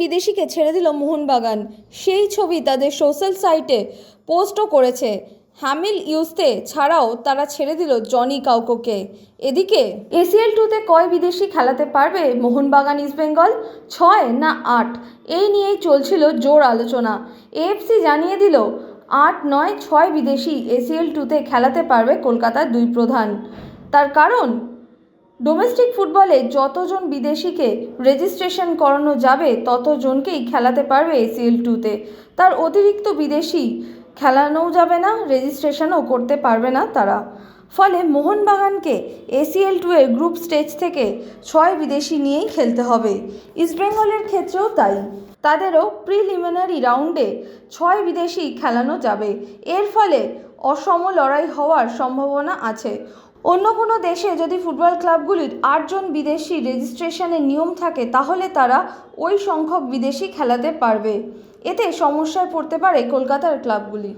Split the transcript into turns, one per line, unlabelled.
বিদেশিকে ছেড়ে দিল মোহনবাগান। সেই ছবি তাদের সোশ্যাল সাইটে পোস্টও করেছে। হ্যামিল ইউসতে ছাড়াও তারা ছেড়ে দিল জনি কাউকোকে। এদিকে এসিএল টুতে কয় বিদেশি খেলাতে পারবে মোহনবাগান ইস্টবেঙ্গল ছয় না আট? এই নিয়েই চলছিল জোর আলোচনা। এএফসি জানিয়ে দিল, আট নয় ছয় বিদেশি এসিএল টুতে খেলাতে পারবে কলকাতার দুই প্রধান। তার কারণ? ডোমেস্টিক ফুটবলে যতজন বিদেশিকে রেজিস্ট্রেশন করানো যাবে, ততজনকেই খেলাতে পারবে এসিএল টুতে তার অতিরিক্ত বিদেশি খেলানোও যাবে না রেজিস্ট্রেশনও করতে পারবে না তারা। ফলে মোহনবাগানকে এসিএল টু এর গ্রুপ স্টেজ থেকে ছয় বিদেশি নিয়েই খেলতে হবে। ইস্টবেঙ্গলের ক্ষেত্রেও তাই। তাদেরও প্রিলিমিনারি রাউন্ডে ছয় বিদেশি খেলানো যাবে। এর ফলে অসম লড়াই হওয়ার সম্ভাবনা আছে। অন্য কোনো দেশে যদি ফুটবল ক্লাবগুলির আটজন বিদেশি রেজিস্ট্রেশনের নিয়ম থাকে, তাহলে তারা ওই সংখ্যক বিদেশি খেলাতে পারবে। এতে সমস্যায় পড়তে পারে কলকাতার ক্লাবগুলি।